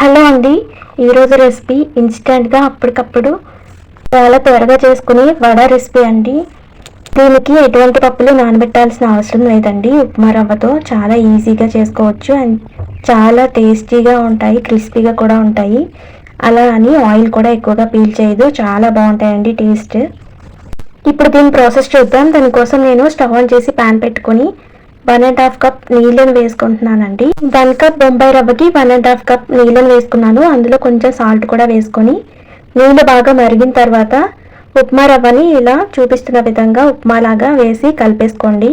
Hello అండి. ఈరోజు recipe ఇన్స్టెంట్గా అప్పటికప్పుడు చాలా త్వరగా చేసుకునే వడ రెసిపీ అండి. దీనికి ఎటువంటి పప్పులు నానబెట్టాల్సిన అవసరం లేదండి. ఉప్మా రవ్వతో చాలా ఈజీగా చేసుకోవచ్చు అండ్ చాలా టేస్టీగా ఉంటాయి క్రిస్పీగా కూడా ఉంటాయి. అలా అని ఆయిల్ కూడా ఎక్కువగా పీల్ చేయదు. చాలా బాగుంటాయండి టేస్ట్. ఇప్పుడు దీని ప్రాసెస్ చూద్దాం. దానికోసం నేను స్టవ్ ఆన్ చేసి ప్యాన్ పెట్టుకొని వన్ అండ్ హాఫ్ కప్ నీళ్ళని వేసుకుంటున్నానండి. వన్ కప్ బొంబాయి రవ్వకి వన్ అండ్ హాఫ్ కప్ నీళ్ళని వేసుకున్నాను. అందులో కొంచెం సాల్ట్ కూడా వేసుకొని నీళ్ళు బాగా మరిగిన తర్వాత ఉప్మా రవ్వని ఇలా చూపిస్తున్న విధంగా ఉప్మాలాగా వేసి కలిపేసుకోండి.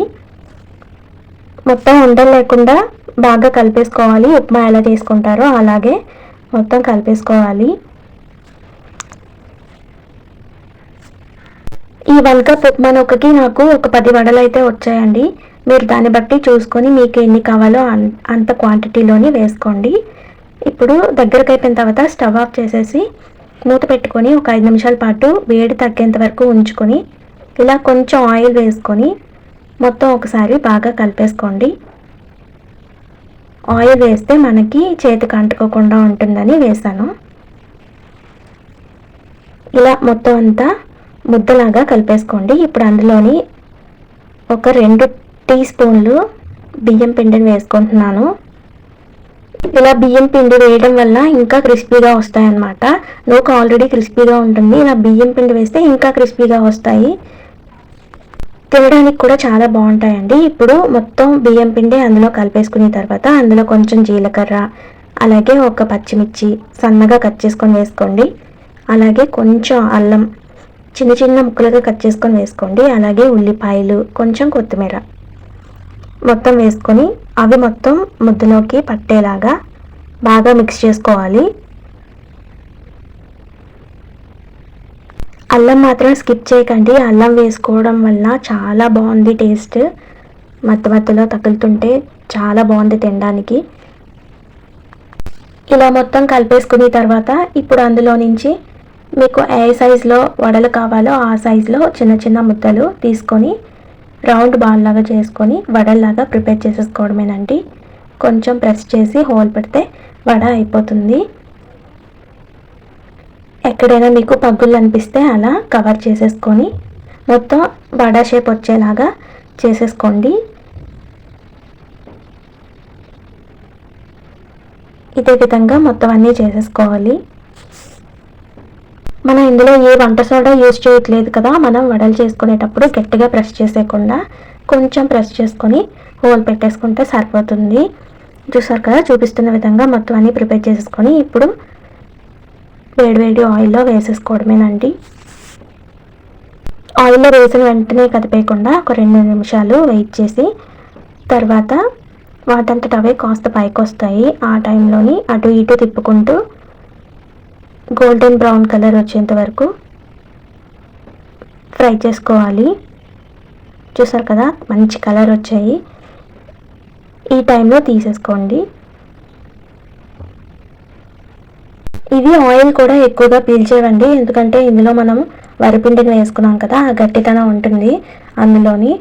మొత్తం ఉండలు లేకుండా బాగా కలిపేసుకోవాలి. ఉప్మా ఎలా చేసుకుంటారో అలాగే మొత్తం కలిపేసుకోవాలి. ఈ వన్ కప్ ఉప్మా నొక్కకి నాకు ఒక పది వడలు అయితే వచ్చాయండి. మీరు దాన్ని బట్టి చూసుకొని మీకు ఎన్ని కావాలో అంత క్వాంటిటీలోని వేసుకోండి. ఇప్పుడు దగ్గరకు అయిపోయిన తర్వాత స్టవ్ ఆఫ్ చేసేసి మూత పెట్టుకొని ఒక ఐదు నిమిషాల పాటు వేడి తగ్గేంత వరకు ఉంచుకొని ఇలా కొంచెం ఆయిల్ వేసుకొని మొత్తం ఒకసారి బాగా కలిపేసుకోండి. ఆయిల్ వేస్తే మనకి చేతికి అంటుకోకుండా ఉంటుందని వేసాను. ఇలా మొత్తం అంతా ముద్దలాగా కలిపేసుకోండి. ఇప్పుడు అందులోని ఒక రెండు టీ స్పూన్లు బియ్యం పిండిని వేసుకుంటున్నాను. ఇలా బియ్యం పిండి వేయడం వల్ల ఇంకా క్రిస్పీగా వస్తాయి అన్నమాట నూక ఆల్రెడీ క్రిస్పీగా ఉంటుంది. ఇలా బియ్యం పిండి వేస్తే ఇంకా క్రిస్పీగా వస్తాయి. తినడానికి కూడా చాలా బాగుంటాయండి. ఇప్పుడు మొత్తం బియ్యం పిండి అందులో కలిపేసుకున్న తర్వాత అందులో కొంచెం జీలకర్ర అలాగే ఒక పచ్చిమిర్చి సన్నగా కట్ చేసుకొని వేసుకోండి. అలాగే కొంచెం అల్లం చిన్న చిన్న ముక్కలుగా కట్ చేసుకొని వేసుకోండి. అలాగే ఉల్లిపాయలు కొంచెం కొత్తిమీర. మొత్తం వేసుకొని అవి మొత్తం ముద్దలోకి పట్టేలాగా బాగా మిక్స్ చేసుకోవాలి. అల్లం మాత్రం స్కిప్ చేయకండి. అల్లం వేసుకోవడం వల్ల చాలా బాగుంది టేస్ట్ మధ్య మధ్యలో తగులుతుంటే చాలా బాగుంది తినడానికి. ఇలా మొత్తం కలిపేసుకున్న తర్వాత ఇప్పుడు అందులో నుంచి మీకు ఏ సైజులో వడలు కావాలో ఆ సైజులో చిన్న చిన్న ముద్దలు తీసుకొని రౌండ్ బాల్ లాగా చేసుకొని వడల్లాగా ప్రిపేర్ చేసేసుకోవడమేనండి కొంచెం ప్రెస్ చేసి హోల్ పెడితే వడ అయిపోతుంది. ఎక్కడైనా మీకు పగ్గులు అనిపిస్తే అలా కవర్ చేసేసుకొని మొత్తం వడ షేప్ వచ్చేలాగా చేసేసుకోండి. ఇదే విధంగా మొత్తం అన్నీ చేసేసుకోవాలి. మనం ఇందులో ఏ వంట సోడా యూజ్ చేయట్లేదు కదా మనం వడలు చేసుకునేటప్పుడు గట్టిగా ప్రెస్ చేసేయకుండా కొంచెం ప్రెస్ చేసుకొని హోల్ పెట్టేసుకుంటే సరిపోతుంది. చూసారు కదా చూపిస్తున్న విధంగా మొత్తం అన్నీ ప్రిపేర్ చేసేసుకొని ఇప్పుడు వేడివేడి ఆయిల్లో వేసేసుకోవడమేనండి. ఆయిల్లో వేసిన వెంటనే కదిపేయకుండా ఒక రెండు నిమిషాలు వెయిట్ చేసి తర్వాత వాటంతట అవే కాస్త పైకి వస్తాయి ఆ టైంలోని అటు ఇటు తిప్పుకుంటూ గోల్డెన్ బ్రౌన్ కలర్ వచ్చేంత వరకు ఫ్రై చేసుకోవాలి. చూసారు కదా మంచి కలర్ వచ్చాయి. ఈ టైంలో తీసేసుకోండి. ఇవి ఆయిల్ కూడా ఎక్కువగా పీల్చేవండి ఎందుకంటే ఇందులో మనం వరిపిండిని వేసుకున్నాం కదా ఆ గట్టితనం ఉంటుంది అందులోని.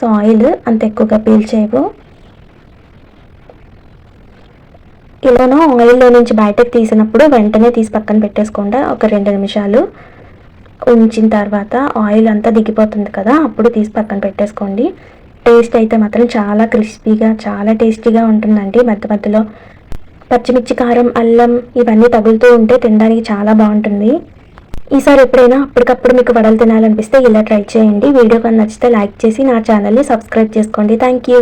సో ఆయిల్ అంత ఎక్కువగా పీల్చేవు ఇలానో ఆయిల్లో నుంచి బయటకు తీసినప్పుడు వెంటనే తీసి పక్కన పెట్టేసుకోండి. ఒక రెండు నిమిషాలు ఉంచిన తర్వాత ఆయిల్ అంతా దిగిపోతుంది కదా అప్పుడు తీసి పక్కన పెట్టేసుకోండి. టేస్ట్ అయితే మాత్రం చాలా క్రిస్పీగా చాలా టేస్టీగా ఉంటుందండి. మధ్య మధ్యలో పచ్చిమిర్చి కారం అల్లం ఇవన్నీ తగులుతూ ఉంటే తినడానికి చాలా బాగుంటుంది. ఈసారి ఎప్పుడైనా అప్పటికప్పుడు మీకు వడలు తినాలనిపిస్తే ఇలా ట్రై చేయండి. వీడియో కానీ నచ్చితే లైక్ చేసి నా ఛానల్ని సబ్స్క్రైబ్ చేసుకోండి. Thank you.